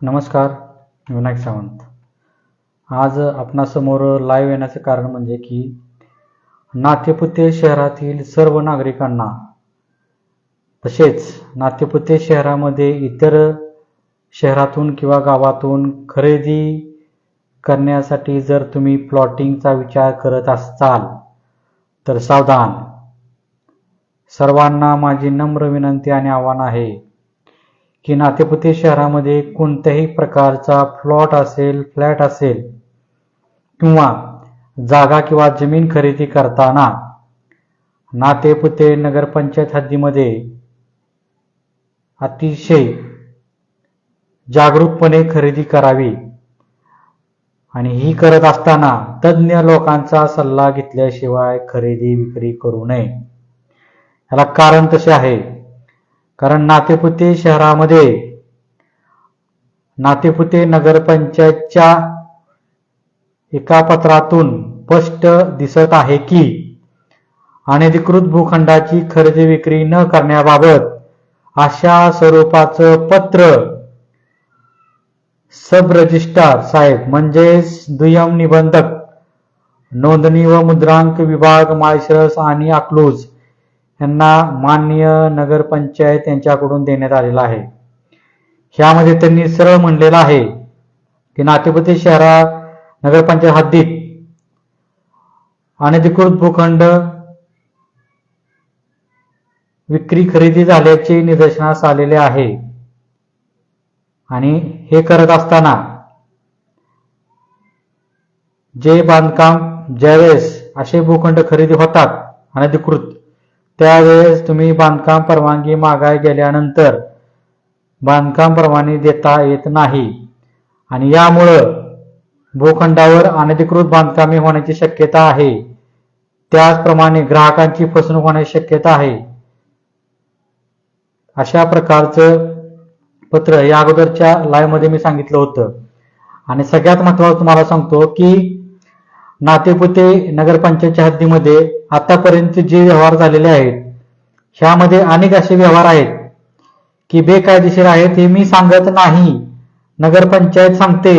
नमस्कार विनायक सावंत. आज आपणासमोर लाईव्ह येण्याचं कारण म्हणजे की नातेपुते शहरातील सर्व नागरिकांना तसेच नातेपुते शहरामध्ये इतर शहरातून किंवा गावातून खरेदी करण्यासाठी जर तुम्ही प्लॉटिंगचा विचार करत असाल तर सावधान. सर्वांना माझी नम्र विनंती आणि आव्हान आहे की नातेपुते शहरामध्ये कोणत्याही प्रकारचा प्लॉट असेल फ्लॅट असेल किंवा जागा किंवा जमीन खरेदी करताना नातेपुते नगरपंचायत हद्दीमध्ये अतिशय जागरूकपणे खरेदी करावी आणि ही करत असताना तज्ज्ञ लोकांचा सल्ला घेतल्याशिवाय खरेदी विक्री करू नये. याला कारण तसे आहे. कारण नातेपुते शहरामध्ये नातेपुते नगरपंचायतच्या एका पत्रातून स्पष्ट दिसत आहे की अनधिकृत भूखंडाची खरेदी विक्री न करण्याबाबत अशा स्वरूपाचं पत्र सब रजिस्ट्रार साहेब म्हणजेच दुय्यम निबंधक नोंदणी व मुद्रांक विभाग माळशिरस आणि अकलूज यांना माननीय नगरपंचायत यांच्याकडून देण्यात आलेला आहे. ह्यामध्ये त्यांनी सरळ म्हणलेलं आहे की नातेपती शहरा नगरपंचायत हद्दीत अनधिकृत भूखंड विक्री खरेदी झाल्याचे निदर्शनास आलेले आहे. आणि हे करत असताना जे बांधकाम ज्यावेळेस असे भूखंड खरेदी होतात अनधिकृत त्यावेळेस तुम्ही बांधकाम परवानगी मागाय गेल्यानंतर बांधकाम परवानगी देता येत नाही. आणि यामुळं भूखंडावर अनधिकृत बांधकामे होण्याची शक्यता आहे. त्याचप्रमाणे ग्राहकांची फसवणूक होण्याची शक्यता आहे. अशा प्रकारचं पत्र या अगोदरच्या लाईव्हमध्ये मी सांगितलं होतं. आणि सगळ्यात महत्वाचं तुम्हाला सांगतो की नातेपुते नगरपंचायतच्या हद्दीमध्ये आतापर्यंत जे व्यवहार झालेले आहेत ह्यामध्ये अनेक असे व्यवहार आहेत की बेकायदेशीर आहेत हे मी सांगत नाही. नगरपंचायत सांगते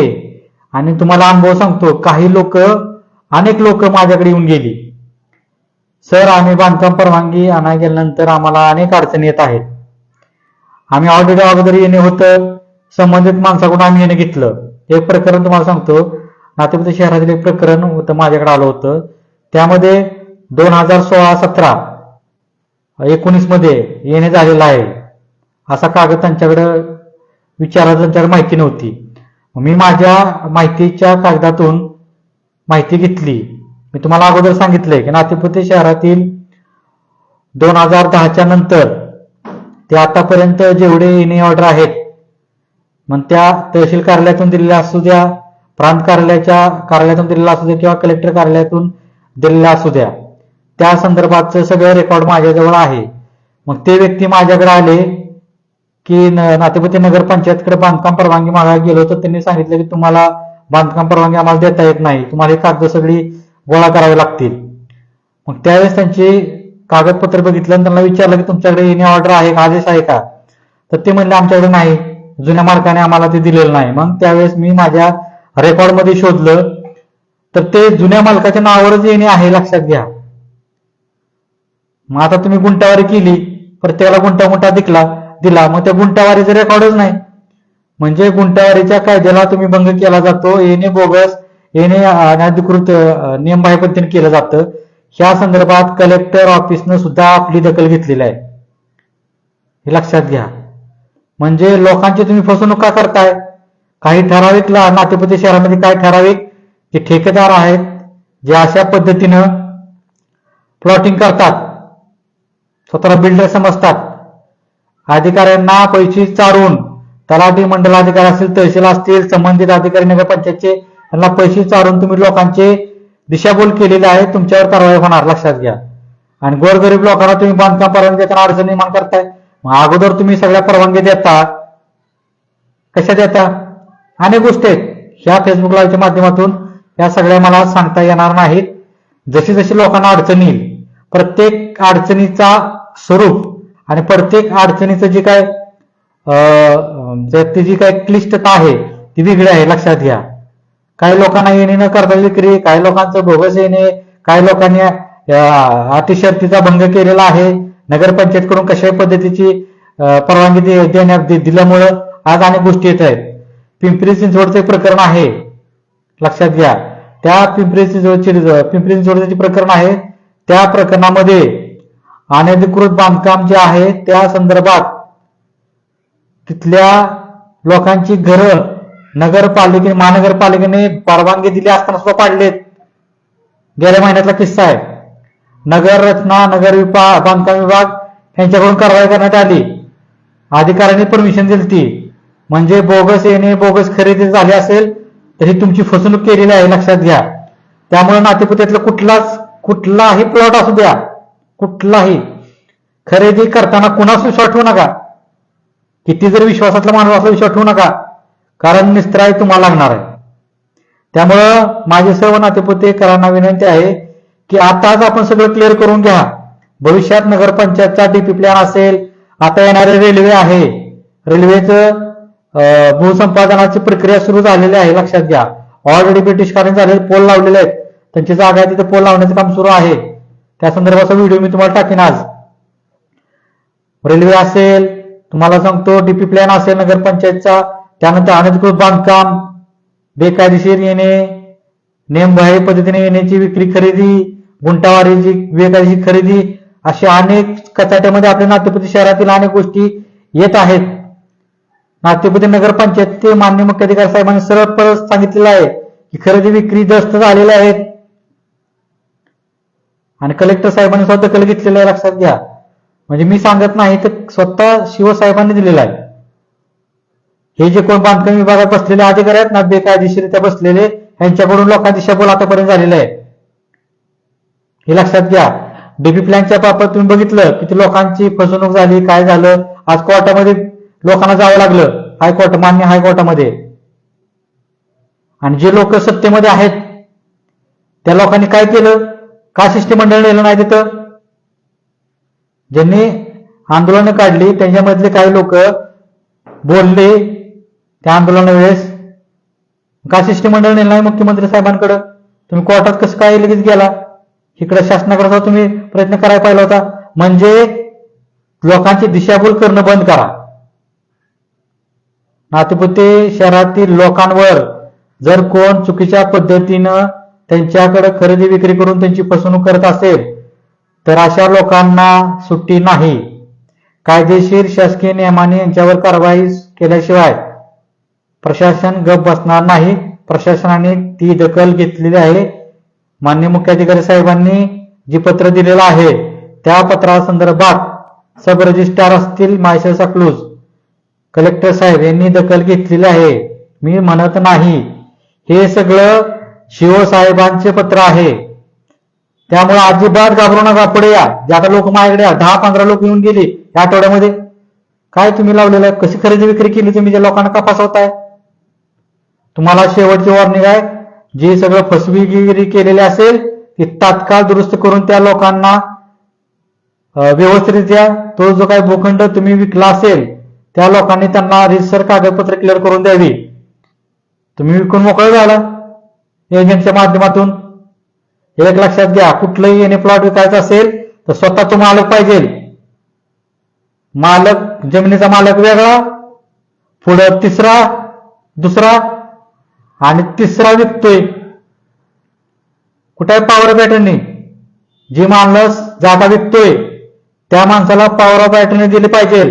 आणि तुम्हाला अनुभव सांगतो काही लोक अनेक लोक माझ्याकडे येऊन गेली. सर आम्ही बांधकाम परवानगी आणा गेल्यानंतर आम्हाला अनेक अडचणी येत आहेत. आम्ही ऑलरेडी अगोदर येणे होतं संबंधित माणसाकडून आम्ही येणे घेतलं. एक प्रकरण तुम्हाला सांगतो नातेपुते शहरातील एक प्रकरण होतं माझ्याकडे आलं होतं. त्यामध्ये दोन हजार सोळा सतरा एकोणीसमध्ये येणे झालेलं आहे. असा कागद त्यांच्याकडं विचारायला त्यांच्याकडे माहिती नव्हती. मी माझ्या माहितीच्या कागदातून माहिती घेतली. मी तुम्हाला अगोदर सांगितलंय की नातेपुते शहरातील दोन हजार दहाच्या नंतर ते आतापर्यंत जेवढे येणे ऑर्डर आहेत मग त्या तहसील कार्यालयातून दिलेल्या असू द्या प्रांत कार्यालयाच्या कार्यालयातून दिलेला असू द्या किंवा कलेक्टर कार्यालयातून दिलेला असू द्या त्या संदर्भातचं सगळं रेकॉर्ड माझ्याजवळ आहे. मग ते व्यक्ती माझ्याकडे आले की न- नगर पंचायतकडे बांधकाम परवानगी मागायला गेलो तर त्यांनी सांगितलं की तुम्हाला बांधकाम परवानगी आम्हाला देता येत नाही तुम्हाला ही कागद सगळी गोळा करावी लागतील. मग त्यावेळेस त्यांची कागदपत्र बघितलं आणि त्यांना विचारलं की तुमच्याकडे येणे ऑर्डर आहे का आदेश आहे का? तर ते म्हणले आमच्याकडे नाही जुन्या मालकाने आम्हाला ते दिलेलं नाही. मग त्यावेळेस मी माझ्या रेकॉर्डमध्ये शोधलं तर ते जुन्या मालकाच्या नावावरच येणे आहे लक्षात घ्या. मग आता तुम्ही गुंटावारी केली प्रत्येकाला गुंटा गुंटा दिला दिला मग त्या गुंटावारीचा रेकॉर्डच नाही. म्हणजे गुंटावारीच्या कायद्याला तुम्ही भंग केला जातो येणे बोगस येणे अनधिकृत नियम नियमबाह्य केलं जातं. ह्या संदर्भात कलेक्टर ऑफिसनं सुद्धा आपली दखल घेतलेली आहे. हे लक्षात घ्या. म्हणजे लोकांची तुम्ही फसवणूक का करताय? काही ठराविक ला- नातेपुते शहरामध्ये काय ठराविक जे ठेकेदार आहेत जे अशा पद्धतीनं प्लॉटिंग करतात स्वतःला बिल्डर समजतात अधिकाऱ्यांना पैसे चारून तलाठी मंडल अधिकारी असतील तहसील असतील संबंधित अधिकारी नगरपंचायतचे यांना पैसे चारून तुम्ही लोकांचे दिशाभूल केलेली आहे तुमच्यावर कारवाई होणार लक्षात घ्या. आणि गोरगरीब लोकांना तुम्ही बांधकाम परवानगी देताना अडचण निर्माण करताय. मग अगोदर तुम्ही सगळ्या परवानगी देता. कशा देता? अनेक गोष्टी आहेत. ह्या फेसबुक लाईव्हच्या माध्यमातून या सगळ्या मला सांगता येणार नाहीत. जशी जशी लोकांना अडचणी येईल प्रत्येक अडचणीचा स्वरूप आणि प्रत्येक अडचणीचं जे काय ती जी काय क्लिष्टता आहे ती वेगळी आहे लक्षात घ्या. काही लोकांना येणे न करता विक्री काही लोकांचं बोगस येणे काही लोकांनी अतिशर्तीचा भंग केलेला आहे. नगरपंचायतकडून कशाही पद्धतीची परवानगी दे- देण्यात दिल्यामुळं आज अनेक गोष्टी येत आहेत. पिंपरी चिंचवडचे प्रकरण आहे. लक्षात घ्या. त्या पिंपरी चिंचवडचे पिंपरी चिंचवडचे जे प्रकरण आहे त्या प्रकरणामध्ये अनधिकृत बांधकाम जे आहे त्या संदर्भात तिथल्या लोकांची घरं नगरपालिकेने महानगरपालिकेने परवानगी दिली असताना सुद्धा पाडलेत. गेल्या महिन्यातला किस्सा आहे. नगर रचना नगर विभाग बांधकाम विभाग यांच्याकडून कारवाई करण्यात आली. अधिकाऱ्यांनी परमिशन दिली ती म्हणजे बोगस येणे बोगस खरेदी झाली असेल तर ही तुमची फसवणूक केलेली आहे लक्षात घ्या. त्यामुळे नातेपुत्यातला कुठलाच कुठलाही प्लॉट असू द्या. कुठलाही. खरेदी करताना कुणास विश्वास ठेवू नका. किती जर विश्वासातला माणूस असला विश्वास ठेवू नका. कारण निस्त्राय तुम्हाला लागणार आहे. त्यामुळं माझे सर्व नातेपुतेकरांना विनंती आहे की आताच आपण सगळं क्लिअर करून घ्या. भविष्यात नगरपंचायतचा डीपी प्लॅन असेल आता येणारे रेल्वे आहे. रेल्वेचं भूसंपादनाची प्रक्रिया सुरू झालेली आहे लक्षात घ्या. ऑलरेडी ब्रिटिशकारांनी झालेले पोल लावलेले आहेत. त्यांची जागा आहे तिथे पोल लावण्याचं काम सुरू आहे. त्या संदर्भाचा व्हिडिओ मी तुम्हाला टाकेन आज. रेल्वे असेल तुम्हाला सांगतो डीपी प्लॅन असेल नगरपंचायतचा त्यानंतर अनधिकृत बांधकाम बेकायदेशीर येणे नेमबाह्य पद्धतीने येण्याची विक्री खरेदी गुंटावारीची बेकायदेशीर खरेदी अशा अनेक कचाट्यामध्ये आपल्या नाट्यपती शहरातील अनेक गोष्टी येत आहेत. नातीपद नगर पंचायत ते मान्य मुख्याधिकारी साहेबांनी सरळ परत सांगितलेलं आहे की खरेदी विक्री जास्त झालेल्या आहेत. आणि कलेक्टर साहेबांनी स्वतः दखल घेतलेलं आहे लक्षात घ्या. म्हणजे मी सांगत नाही तर स्वतः शिवसाहेबांनी दिलेलं आहे. हे जे कोण बांधकाम विभागात बसलेले अधिकारी आहेत ना बेकायदेशीरित्या बसलेले यांच्याकडून लोकांची शबोल आतापर्यंत झालेलं आहे हे लक्षात घ्या. डीपी प्लॅनच्या बाबत तुम्ही बघितलं किती लोकांची फसवणूक झाली काय झालं? आज कोर्टामध्ये लोकांना जावं लागलं हायकोर्ट मान्य हायकोर्टामध्ये. आणि जे लोक सत्तेमध्ये आहेत त्या लोकांनी काय केलं? का शिष्टमंडळ नेलं नाही तिथं? ज्यांनी आंदोलनं काढली त्यांच्यामधले काही लोक बोलले त्या आंदोलनावेळेस का शिष्टमंडळ नेलं नाही मुख्यमंत्री साहेबांकडं? तुम्ही कोर्टात कसं काय लगेच गेला? इकडे शासनाकडचा तुम्ही प्रयत्न करायला पाहिला होता. म्हणजे लोकांची दिशाभूल करणं बंद करा. नातेपुते शहरातील लोकांवर जर कोण चुकीच्या पद्धतीनं त्यांच्याकडे खरेदी विक्री करून त्यांची फसवणूक करत असेल तर अशा लोकांना सुट्टी नाही. कायदेशीर शासकीय नियमाने यांच्यावर कारवाई केल्याशिवाय प्रशासन गप बसणार नाही. प्रशासनाने ती दखल घेतलेली आहे. मान्य मुख्याधिकारी साहेबांनी जी पत्र दिलेलं आहे त्या पत्रासंदर्भात सब रजिस्ट्रार असतील मायसेस अक्लूज कलेक्टर साहेब यांनी दखल घेतलेली आहे. मी म्हणत नाही. हे सगळं शिवसाहेबांचे पत्र आहे. त्यामुळे अजिबात घाबरू नका पुढे या. जे आता लोक माझ्याकडे दहा पंधरा लोक येऊन गेली या आठवड्यामध्ये. काय तुम्ही लावलेलं आहे? कशी खरेदी विक्री केली तुम्ही ज्या लोकांना का फसवताय तुम्हाला शेवटची वॉर्निंग आहे. जे सगळं फसवीगिरी केलेली असेल ती तात्काळ दुरुस्त करून त्या लोकांना व्यवस्थित व्यवस्थितरित्या तो जो काही भूखंड तुम्ही विकला असेल त्या लोकांनी त्यांना रिसर कागदपत्र क्लिअर करून द्यावी. तुम्ही विकून मोकळे झाला. एजंटच्या माध्यमातून. एक लक्षात घ्या कुठलंही येणे प्लॉट विकायचा असेल तर स्वतः तो मालक पाहिजे. मालक जमिनीचा मालक वेगळा पुढं तिसरा दुसरा आणि तिसरा विकतोय. कुठे पॉवर पॅटर्ननी जी माणूस जागा विकतोय त्या माणसाला पॉवर ऑफ पॅटर्न दिली पाहिजे.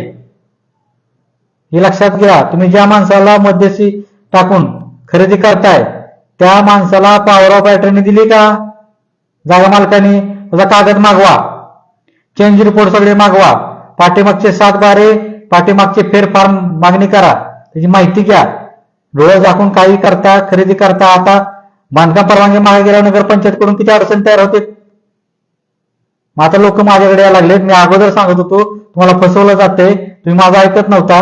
हे लक्षात घ्या. तुम्ही ज्या माणसाला मध्यस्थी टाकून खरेदी करताय त्या माणसाला पॉवर ऑफ अटर्नी दिली का? जागा मालकाने त्याचा कागद मागवा. चेंज रिपोर्ट सगळे मागवा. पाठीमागचे सात बारे पाठीमागचे फेरफार मागणी करा. त्याची माहिती घ्या. डोळे झाकून काही करता खरेदी करता आता बांधकाम परवानगी मागे गेल्या नगरपंचायत कडून किती अडचण तयार होते मग आता लोक माझ्याकडे यायला लागलेत. मी अगोदर सांगत होतो तुम्हाला फसवलं जाते तुम्ही माझं ऐकत नव्हता.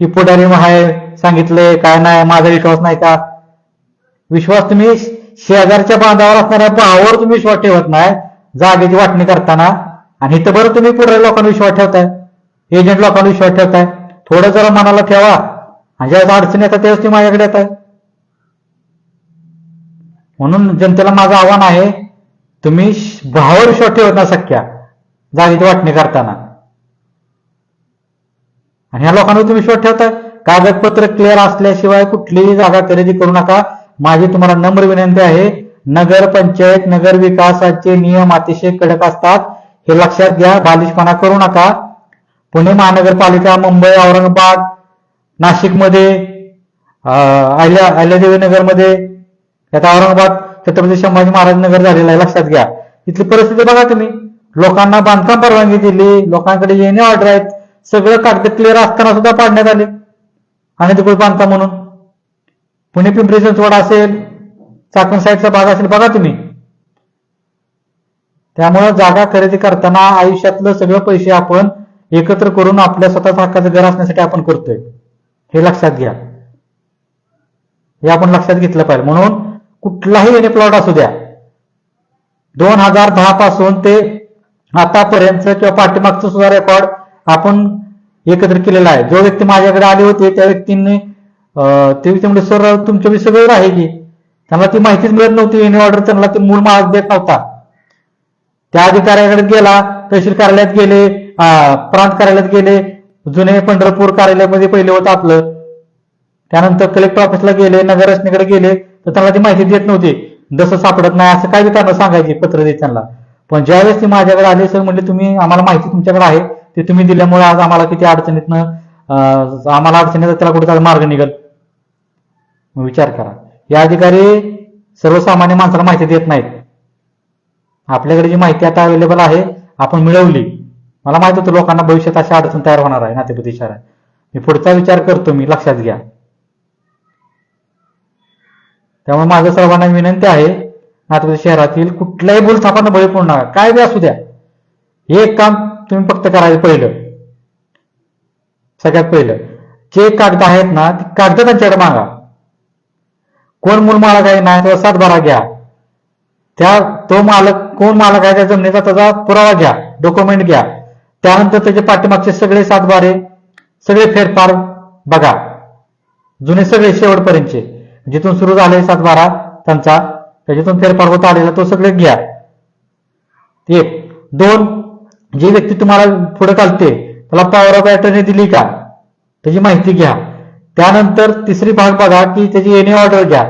की पुढारी आहे सांगितले काय नाही माझा विश्वास नाही का? विश्वास तुम्ही शेजारच्या बांधावर असणाऱ्या भावावर तुम्ही विश्वास ठेवत नाही जागेची वाटणी करताना. आणि इथं बरं तुम्ही पुढे लोकांना विश्वास ठेवताय. एजंट लोकांना विश्वास ठेवताय. थोडं जरा मनाला ठेवा. आणि ज्यावेळेस अडचण येतात त्यावेळेस ती माझ्याकडे येत आहे म्हणून जनतेला माझं आव्हान आहे तुम्ही भावावर विश्वास ठेवत ना सख्या जागेची वाटणी करताना. आणि ह्या लोकांवर तुम्ही विश्वास ठेवता कागदपत्र क्लिअर असल्याशिवाय कुठलीही जागा खरेदी करू नका. माझी तुम्हाला नम्र विनंती आहे. नगर पंचायत नगर विकासाचे नियम अतिशय कडक असतात. हे लक्षात घ्या बालिशपणा करू नका. पुणे महानगरपालिका मुंबई औरंगाबाद नाशिकमध्ये अहिल्या अहिल्यादेवी नगरमध्ये आता औरंगाबाद छत्रपती संभाजी महाराज नगर झालेला आहे. लक्षात घ्या. इथली परिस्थिती बघा तुम्ही. लोकांना बांधकाम परवानगी दिली. लोकांकडे येणे ऑर्डर आहेत. सगळं कागद क्लिअर असताना सुद्धा पाडण्यात आले. आणि तिकडे बांधता म्हणून? पुणे पिंपरी चिंचवड असेल चाकण साईडचा भाग असेल बघा तुम्ही. त्यामुळे जागा खरेदी करताना आयुष्यातलं सगळं पैसे आपण एकत्र करून आपल्या स्वतः हक्काचं घर असण्यासाठी आपण करतोय. हे लक्षात घ्या. हे आपण लक्षात घेतलं पाहिजे. म्हणून कुठलाही एने प्लॉट असू द्या. दोन हजार दहा पासून ते आतापर्यंत किंवा पाठीमागचं सुद्धा रेकॉर्ड आपण एकत्र केलेला आहे. जो व्यक्ती माझ्याकडे आले होते त्या व्यक्तींनी ते व्यक्ती म्हणजे सर तुमच्या सगळं आहे की त्यांना ती माहितीच मिळत नव्हती. एनी ऑर्डर त्यांना ते मूळ मार्ग देत नव्हता. त्या अधिकाऱ्याकडे गेला तहसील कार्यालयात गेले प्रांत कार्यालयात गेले जुने पंढरपूर कार्यालयामध्ये पहिले होतं आपलं. त्यानंतर कलेक्टर ऑफिसला गेले नगररचनेकडे गेले तर त्यांना ती माहिती देत नव्हती. जसं सापडत नाही असं काय बी त्यांना सांगायचे पत्र देत त्यांना. पण ज्यावेळेस ती माझ्याकडे आले सर म्हणजे तुम्ही आम्हाला माहिती तुमच्याकडे आहे. ते तुम्ही दिल्यामुळे आज आम्हाला किती अडचणीतनं आम्हाला अडचणीत त्याला कुठे मार्ग निघल. मग विचार करा. हे अधिकारी सर्वसामान्य माणसाला माहिती देत नाहीत. आपल्याकडे जी माहिती आता अवेलेबल आहे आपण मिळवली. मला माहीत होतं लोकांना भविष्यात अशी अडचण तयार होणार आहे नातेपती आहे मी पुढचा विचार करतो मी लक्षात घ्या. त्यामुळे माझं सर्वांना विनंती आहे नातेपती शहरातील कुठल्याही भूलथापांना बळी पडणार काय बी असू द्या. एक काम तुम्ही फक्त करायचं पहिलं. सगळ्यात पहिलं. जे कागद आहेत ना ते कागद त्यांच्याकडे मागा. कोण मूल मालक आहे ना त्याचा सातबारा घ्या. त्या तो मालक कोण मालक आहे त्या जमिनीचा त्याचा पुरावा घ्या. डॉक्युमेंट घ्या. त्यानंतर त्याचे पाठीमागचे सगळे सातबारे सगळे फेरफार बघा. जुने सगळे शेवटपर्यंतचे. जिथून सुरू झाले सातबारा त्यांचा त्याच्यातून फेरफार होत आलेला तो सगळे घ्या. एक. दोन. जी व्यक्ती तुम्हाला पुढे चालते त्याला पॉवर ऑफ अटर्नी दिली का? त्याची माहिती घ्या. त्यानंतर तिसरी भाग बघा की त्याची एनी ऑर्डर घ्या.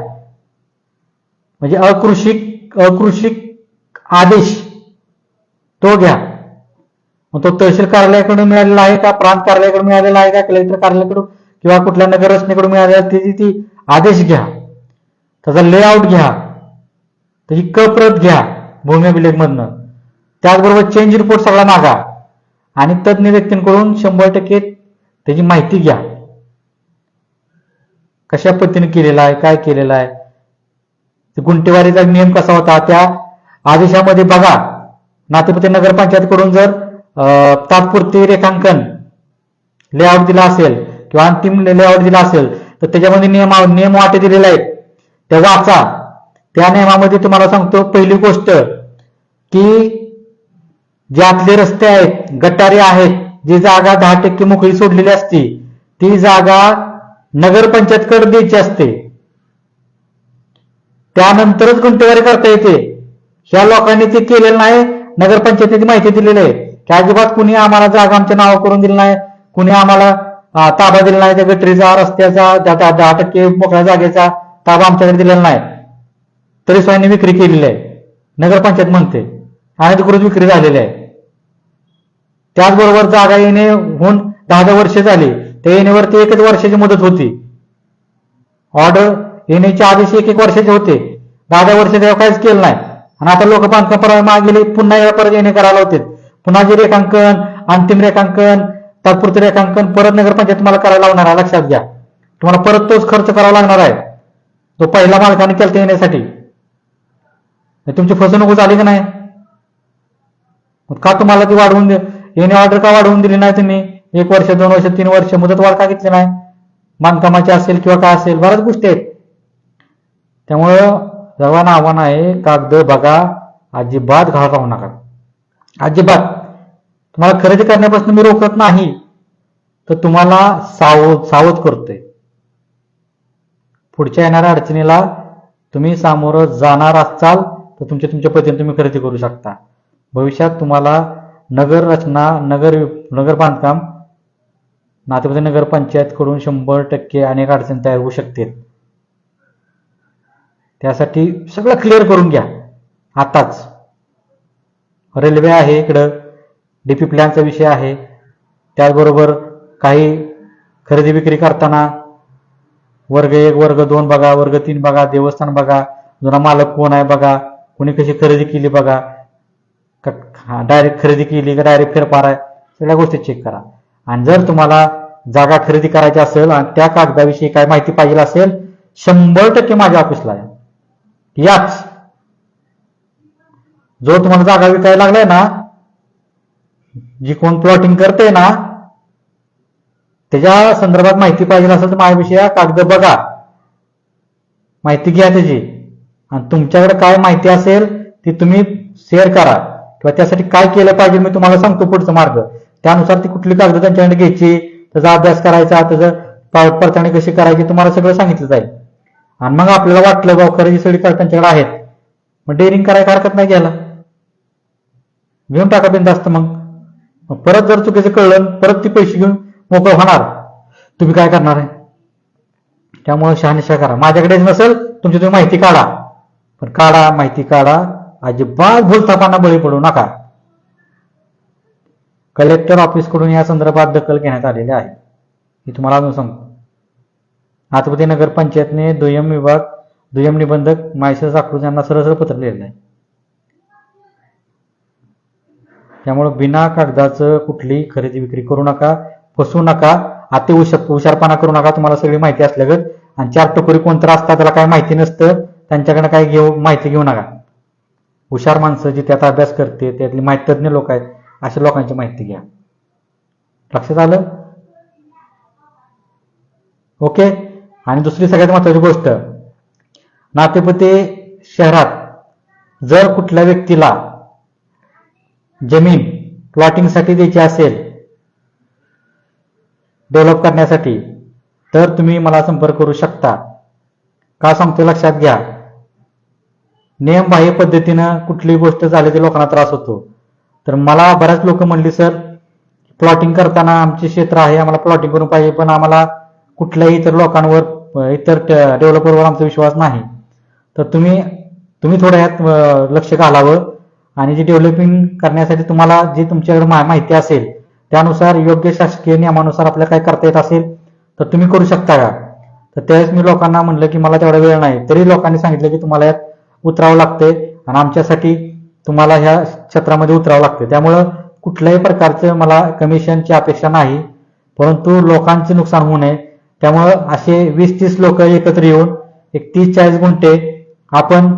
म्हणजे अकृषिक अकृषिक आदेश. तो घ्या. मग तो तहसील कार्यालयाकडून मिळालेला आहे का? प्रांत कार्यालयाकडून मिळालेला आहे का? कलेक्टर कार्यालयाकडून किंवा कुठल्या नगर रचनेकडून मिळालेला त्याची ती आदेश घ्या. त्याचा लेआउट घ्या. त्याची कप्रत घ्या. भूमी अभिलेख मधनं त्याचबरोबर चेंज रिपोर्ट सगळा मागा. आणि तज्ज्ञ व्यक्तींकडून शंभर टक्के त्याची माहिती घ्या. कशा पद्धतीने केलेला आहे काय केलेलं आहे ते गुंटेवारीचा नियम कसा होता त्या आदेशामध्ये बघा. नातेपती नगरपंचायतकडून जर अं, तात्पुरते रेखांकन लेआउट दिला असेल किंवा अंतिम लेआउट दिला असेल तर त्याच्यामध्ये नियम नियम वाटे दिलेले आहेत. ते वाचा. त्या नियमामध्ये तुम्हाला सांगतो पहिली गोष्ट की जे आतले रस्ते आहेत गटारे आहेत जी जागा दहा टक्के मोकळी सोडलेली असती ती जागा नगरपंचायतकडे द्यायची असते. त्यानंतरच गुंठेवारी करता येते. ह्या लोकांनी ते केलेलं नाही नगरपंचायतीची माहिती दिलेली आहे. की अजिबात कुणी आम्हाला जागा आमच्या नाव करून दिली नाही कुणी आम्हाला ताबा दिला नाही त्या गटरीचा रस्त्याचा दहा टक्के मोकळ्या जागेचा ताबा आमच्याकडे दिलेला नाही. तरी स्वयंने विक्री केलेली आहे. नगरपंचायत म्हणते. आणि तिकडून विक्री झालेली आहे. त्याचबरोबर जागा येणे होऊन दहा दहा वर्ष झाली. त्या येण्यावरती एकच वर्षाची मुदत होती. ऑर्डर येण्याचे आदेश एक एक वर्षाचे होते. दहा दहा वर्ष तेव्हा काहीच केलं नाही. आणि आता लोक बांधकाम परवाने मागेली पुन्हा या परत येणे करायला होते पुन्हा जे रेखांकन अंतिम रेखांकन तात्पुरते रेखांकन परत नगरपंचायत तुम्हाला करायला लावणार आहे. लक्षात घ्या. तुम्हाला परत तोच खर्च करावा लागणार आहे. तो पहिला मालकाने केला येण्यासाठी. तुमची फसवणूक झाली का नाही? मग का तुम्हाला ती वाढवून दे ऑर्डर का वाढवून दिली नाही तुम्ही? एक वर्ष दोन वर्ष तीन वर्ष मुदत वाढ का घेतली नाही? बांधकामाची असेल किंवा काय असेल बऱ्याच गोष्टी आहेत. त्यामुळं सर्वांना आव्हान आहे कागद बघा अजिबात घाळ राहू नका. अजिबात. तुम्हाला खरेदी करण्यापासून मी रोखत नाही तर तुम्हाला सावध सावध करतोय. पुढच्या येणाऱ्या अडचणीला तुम्ही सामोरं जाणार असाल तर तुमच्या तुमच्या पद्धतीने तुम्ही खरेदी करू शकता. भविष्यात तुम्हाला नगर रचना नगर नगर बांधकाम नातेवाईक नगरपंचायतकडून शंभर टक्के अनेक अडचणी तयार होऊ शकतील त्यासाठी सगळं क्लिअर करून घ्या. आताच. रेल्वे आहे इकडं. डीपी प्लॅनचा विषय आहे. त्याचबरोबर काही खरेदी विक्री करताना वर्ग एक वर्ग दोन बघा वर्ग तीन बघा देवस्थान बघा जुना मालक कोण आहे बघा कोणी कशी खरेदी केली बघा डायरेक्ट खरेदी केली का डायरेक्ट फेरफार आहे सगळ्या गोष्टी चेक करा. आणि जर तुम्हाला जागा खरेदी करायची असेल आणि त्या कागदाविषयी काय माहिती पाहिजे असेल शंभर टक्के माझ्या ऑफिसला आहे याच. जो तुम्हाला जागा विकायला लागलाय ना जी कोण प्लॉटिंग करते ना त्याच्या संदर्भात माहिती पाहिजे असेल तर माझ्याविषयी कागद बघा. माहिती घ्या त्याची. आणि तुमच्याकडे काय माहिती असेल ती तुम्ही शेअर करा. किंवा त्यासाठी काय केलं पाहिजे मी तुम्हाला सांगतो पुढचा मार्ग. त्यानुसार ती कुठली कागद त्यांच्याकडे घ्यायची त्याचा अभ्यास करायचा त्याचं पावट पडताळणी कशी करायची तुम्हाला सगळं सांगितलं जाईल. आणि मग आपल्याला वाटलं बाबा खरेदी सगळी कागद त्यांच्याकडे आहेत. मग डेअरिंग करायला हरकत नाही घ्यायला. घेऊन टाका बिंदास्त मग. मग परत जर चुकीचं कळलं परत ती पैसे घेऊन मोकळं होणार. तुम्ही काय करणार आहे? त्यामुळे शहानिशा करा. माझ्याकडेच नसेल तुमची तुम्ही माहिती काढा. पण काढा माहिती काढा. अजिबात भूलथापांना बळी पडू नका. कलेक्टर ऑफिसकडून या संदर्भात दखल घेण्यात आलेली आहे. मी तुम्हाला अजून सांगतो. नाथपती नगर पंचायतने दुय्यम विभाग दुय्यम निबंधक मायसर साखरूज यांना सरसर पत्र लिहिलेलं आहे. त्यामुळे बिना कागदाचं कुठली खरेदी विक्री करू नका फसू नका अति हुशारपणा करू नका तुम्हाला सगळी माहिती असल्यागत आणि चार टोकरी कोणतं असतात त्याला काही माहिती नसतं त्यांच्याकडनं काही घेऊ माहिती घेऊ नका. हुशार माणसं जी त्यात अभ्यास करते त्यातली माहितज्ञ लोक आहेत अशा लोकांची माहिती घ्या. लक्षात आलं? ओके? आणि दुसरी सगळ्यात महत्वाची गोष्ट. नातेपुते शहरात जर कुठल्या व्यक्तीला जमीन प्लॉटिंगसाठी द्यायची असेल डेव्हलप करण्यासाठी तर तुम्ही मला संपर्क करू शकता. का सांगतो लक्षात घ्या. नियमबाह्य पद्धतीनं कुठलीही गोष्ट झाली तर लोकांना त्रास होतो. तर मला बऱ्याच लोक म्हणली सर प्लॉटिंग करताना आमचे क्षेत्र आहे आम्हाला प्लॉटिंग करून पाहिजे पण आम्हाला कुठल्याही इतर लोकांवर इतर डेव्हलपरवर आमचा विश्वास नाही. तर तुम्ही तुम्ही थोडं यात लक्ष घालावं आणि जे डेव्हलपिंग करण्यासाठी तुम्हाला जी तुमच्याकडे मा- माहिती असेल त्यानुसार योग्य शासकीय नियमानुसार आपल्याला काय करता येत असेल तर तुम्ही करू शकता का? तर त्यावेळेस मी लोकांना म्हणलं की मला तेवढा वेळ नाही. तरी लोकांनी सांगितलं की तुम्हाला यात उतरावं लागतंय आणि आमच्यासाठी तुम्हाला ह्या क्षेत्रामध्ये उतरावं लागतं. त्यामुळं कुठल्याही प्रकारचं मला कमिशनची अपेक्षा नाही. परंतु लोकांचे नुकसान होऊ नये. त्यामुळं असे वीस तीस लोक एकत्र येऊन एक तीस चाळीस गुंठे आपण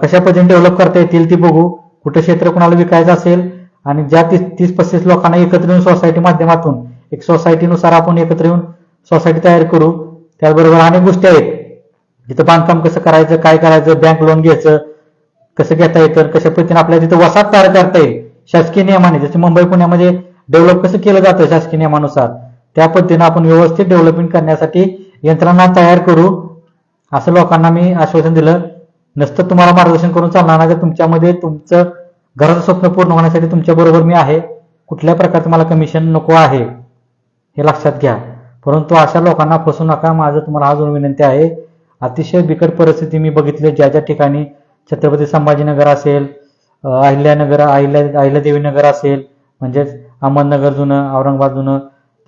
कशा पद्धतीने डेव्हलप करता येतील ती बघू. कुठं क्षेत्र कोणाला विकायचं असेल आणि ज्या तीस तीस पस्तीस लोकांना एकत्र येऊन सोसायटी माध्यमातून एक सोसायटीनुसार आपण एकत्र येऊन सोसायटी तयार करू. त्याचबरोबर अनेक गोष्टी आहेत. जिथं बांधकाम कसं करायचं काय करायचं बँक लोन घ्यायचं कसं घेता येतं कशा पद्धतीने आपल्याला तिथं वसाहत तयार करता येईल शासकीय नियमाने जसे मुंबई पुण्यामध्ये डेव्हलप कसं केलं जातं शासकीय नियमानुसार त्या पद्धतीनं आपण व्यवस्थित डेव्हलपमेंट करण्यासाठी यंत्रणा तयार करू असं लोकांना मी आश्वासन दिलं. नसतं तुम्हाला मार्गदर्शन करून चालणार नाही तर तुमच्यामध्ये तुमचं घराचं स्वप्न पूर्ण होण्यासाठी तुमच्या बरोबर मी आहे. कुठल्या प्रकारचं मला कमिशन नको आहे हे लक्षात घ्या. परंतु अशा लोकांना फसू नका माझं तुम्हाला अजून विनंती आहे. अतिशय बिकट परिस्थिती मी बघितली. ज्या ज्या ठिकाणी छत्रपती संभाजीनगर असेल अहिल्यानगर अहिल्या अहिल्यादेवी नगर असेल म्हणजेच अहमदनगर जुनं औरंगाबाद जुनं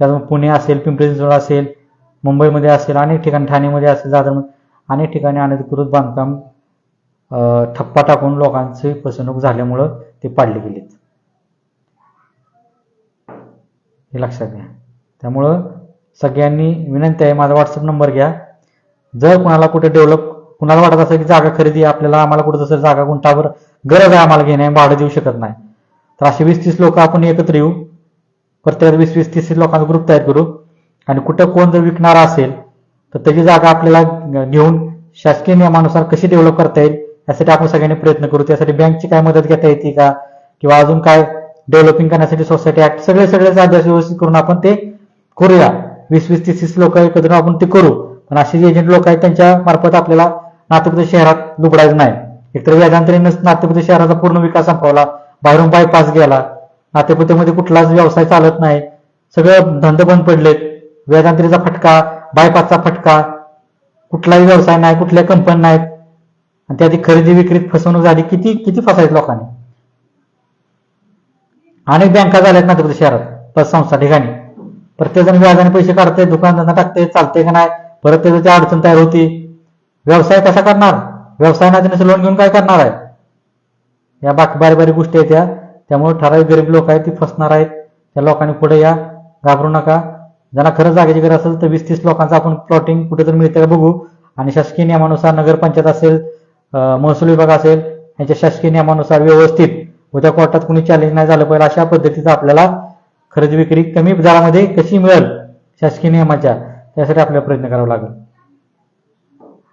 त्यातून पुणे असेल पिंपरी चिंचवड असेल मुंबईमध्ये असेल अनेक ठिकाणी ठाणेमध्ये असेल दादरमध्ये अनेक ठिकाणी अनधिकृत बांधकाम ठप्पा टाकून लोकांची फसवणूक झाल्यामुळं ते पाडले गेलेत. हे लक्षात घ्या. त्यामुळं सगळ्यांनी विनंती आहे माझा व्हॉट्सअप नंबर घ्या. जर कुणाला कुठे डेव्हलप कुणाला वाटत असेल की जागा खरेदी आपल्याला आम्हाला कुठं जसं जागा गुंठावर गरज आहे आम्हाला घेणे भाडं देऊ शकत नाही. तर असे वीस तीस लोक आपण एकत्र येऊ. प्रत्येक वीस वीस तीस लोकांचा ग्रुप तयार करू. आणि कुठं कोण जर विकणारा असेल तर त्याची जागा आपल्याला घेऊन शासकीय नियमानुसार कशी डेव्हलप करता येईल यासाठी आपण सगळ्यांनी प्रयत्न करू. त्यासाठी बँकची काय मदत घेता येते का? किंवा अजून काय डेव्हलपिंग करण्यासाठी सोसायटी ऍक्ट सगळे सगळे अभ्यास व्यवस्थित करून आपण ते करूया. वीस वीस तीस तीस लोक एकत्र आपण ते करू. पण असे जे एजंट लोक आहेत त्यांच्या मार्फत आपल्याला नातेपुते शहरात लुबडायचं नाही. एकतर व्याजांतरीनं नातेपुते शहराचा पूर्ण विकास संपवला बाहेरून बायपास गेला नातेपुतेमध्ये कुठलाच व्यवसाय चालत नाही सगळं धंदे बंद पडलेत व्याजांतरीचा फटका बायपासचा फटका कुठलाही व्यवसाय नाही कुठल्या कंपनी नाहीत. आणि त्याआधी खरेदी विक्रीत फसवणूक झाली किती किती फसायचं लोकांनी. अनेक बँका झाल्यात नातेपुते शहरात पतसंस्था ठिकाणी. प्रत्येकजण व्याजाने पैसे काढते दुकानधंदा टाकते चालतंय का नाही परत त्याच्या अडचण तयार होती व्यवसाय कसा करणार? व्यवसाय नाही लोन घेऊन काय करणार आहे? या बाकी बारीक बारीक गोष्टी आहेत त्या त्यामुळे ठराविक गरीब लोक आहेत ती फसणार आहेत. त्या लोकांनी पुढे या. घाबरू नका. ज्यांना खरंच जागेची गरज असेल तर वीस तीस लोकांचं आपण प्लॉटिंग कुठेतरी मिळतं का बघू. आणि शासकीय नियमानुसार नगरपंचायत असेल महसूल विभाग असेल यांच्या शासकीय नियमानुसार व्यवस्थित उद्या कोर्टात कुणी चॅलेंज नाही झालं पाहिजे अशा पद्धतीचं आपल्याला खरेदी विक्री कमी दरामध्ये कशी मिळेल? शासकीय नियमाच्या. यासाठी आपल्याला प्रयत्न करावा लागेल.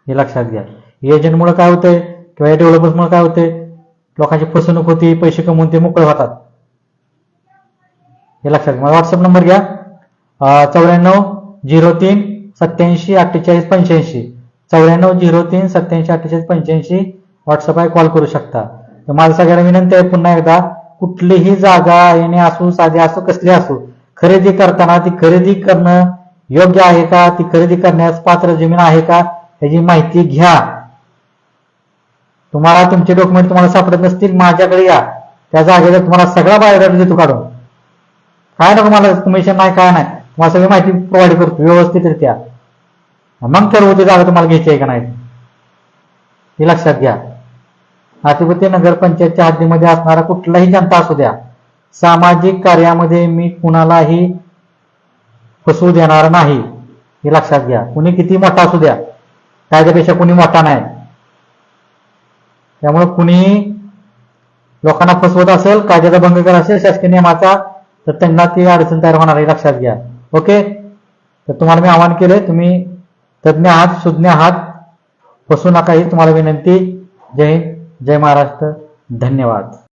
हे लक्षात घ्या. एजंटमुळे काय होतंय किंवा या डेव्हलपर्समुळे काय होते लोकांची फसवणूक होती पैसे कमवून ते मोकळे होतात. हे लक्षात घ्या. व्हॉट्सअप नंबर घ्या. चौऱ्याण्णव झिरो तीन सत्याऐंशी अठ्ठेचाळीस पंच्याऐंशी. चौऱ्याण्णव झिरो तीन सत्याऐंशी अठ्ठेचाळीस पंच्याऐंशी व्हॉट्सअप आहे. कॉल करू शकता. तर माझं सगळ्यांना विनंती आहे पुन्हा एकदा कुठलीही जागा येणे असो साधी असो कसली असो खरेदी करताना ती खरेदी करणं योग्य आहे का? ती खरेदी करण्यास पात्र जमीन आहे का? याची माहिती घ्या. तुम्हाला तुमचे डॉक्युमेंट तुम्हाला सापडत नसतील माझ्याकडे या. त्या जागेला तुम्हाला सगळा बायोडाटा देतो काढून. काय नको मला कमिशन नाही काय नाही. तुम्हाला सगळी माहिती प्रोव्हाइड करतो व्यवस्थितरित्या. मग ठरवतो जागा तुम्हाला घ्यायची आहे का नाही. हे लक्षात घ्या. नातेपुते नगरपंचायतच्या हद्दीमध्ये असणारा कुठलाही जनता असू द्या. सामाजिक कार्यामध्ये मी कुणालाही फसवू देणार नाही. हे लक्षात घ्या. कुणी किती मोठा असू द्या. कायद्यापेक्षा कुणी मोठा नाही. त्यामुळे कुणी लोकांना फसवत असेल कायद्याचा भंग करत असेल शासकीय नियमाचा तर त्यांना ती अडचण तयार होणार आहे लक्षात घ्या. ओके? तर तुम्हाला मी आवाहन केले तुम्ही तज्ज्ञ आहात सुज्ञ आहात. फसू नका ही तुम्हाला विनंती. जय हिंद जय महाराष्ट्र. धन्यवाद.